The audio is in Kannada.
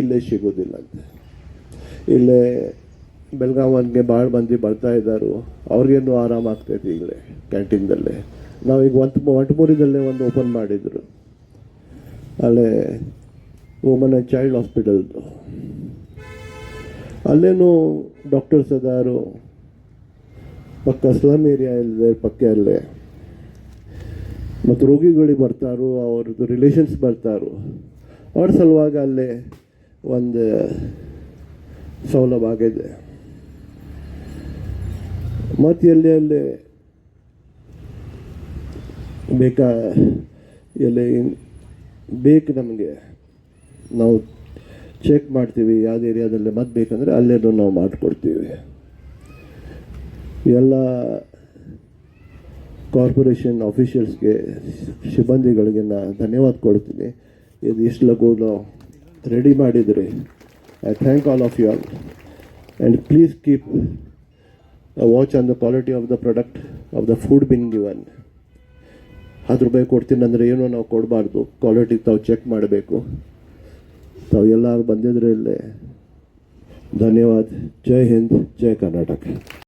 ಇಲ್ಲೇ ಸಿಗೋದಿಲ್ಲ ಅಂತ. ಇಲ್ಲೇ ಬೆಳಗಾವನ್ಗೆ ಭಾಳ ಮಂದಿ ಬರ್ತಾ ಇದ್ದಾರೆ ಅವ್ರಿಗೇನು ಆರಾಮ ಆಗ್ತೈತಿ ಇಲ್ಲೇ ಕ್ಯಾಂಟೀನ್ದಲ್ಲೇ. ನಾವೀಗ ಒಂಟ್ ಒಂಟಮೂರಿದಲ್ಲೇ ಒಂದು ಓಪನ್ ಮಾಡಿದ್ರು. ಅಲ್ಲೇ ವುಮನ್ ಆ್ಯಂಡ್ ಚೈಲ್ಡ್ ಹಾಸ್ಪಿಟಲ್ದು ಅಲ್ಲೇನು ಡಾಕ್ಟರ್ಸ್ ಅದಾರು ಪಕ್ಕ ಸ್ಲಮ್ ಏರಿಯಾ ಇದೆ ಪಕ್ಕ ಅಲ್ಲೇ ಮತ್ತು ರೋಗಿಗಳಿಗೆ ಬರ್ತಾರೋ, ಅವ್ರದ್ದು ರಿಲೇಷನ್ಸ್ ಬರ್ತಾರೋ. ಅವ್ರ ಸಲುವಾಗಿ ಅಲ್ಲೇ ಒಂದು ಸೌಲಭ್ಯ ಆಗಿದೆ ಮತ್ತು ಎಲ್ಲಿ ಅಲ್ಲಿ ಬೇಕಾ ಎಲ್ಲಿ ಬೇಕು ನಮಗೆ. ನಾವು ಚೆಕ್ ಮಾಡ್ತೀವಿ, ಯಾವ್ದು ಏರಿಯಾದಲ್ಲಿ ಮತ್ತೆ ಬೇಕಂದರೆ ಅಲ್ಲೇನು ನಾವು ಮಾಡಿಕೊಡ್ತೀವಿ. ಎಲ್ಲ ಕಾರ್ಪೊರೇಷನ್ ಆಫೀಷಿಯಲ್ಸ್ಗೆ ಸಿಬ್ಬಂದಿಗಳಿಗೆ ನಾ ಧನ್ಯವಾದ ಕೊಡ್ತೀನಿ. ಇದು ಇಷ್ಟು ಲಘು ರೆಡಿ ಮಾಡಿದ್ರಿ. I thank all of you all and please keep watch on the quality of the product of the food being given ಹತ್ತು ರೂಪಾಯಿ ಕೊಡ್ತೀನಿ ಅಂದರೆ ಏನೋ ನಾವು ಕೊಡಬಾರ್ದು. ಕ್ವಾಲಿಟಿ ತಾವು ಚೆಕ್ ಮಾಡಬೇಕು. ತಾವು ಎಲ್ಲರೂ ಬಂದಿದ್ರೆ ಇಲ್ಲೇ. ಧನ್ಯವಾದ. ಜೈ ಹಿಂದ್, ಜೈ ಕರ್ನಾಟಕ.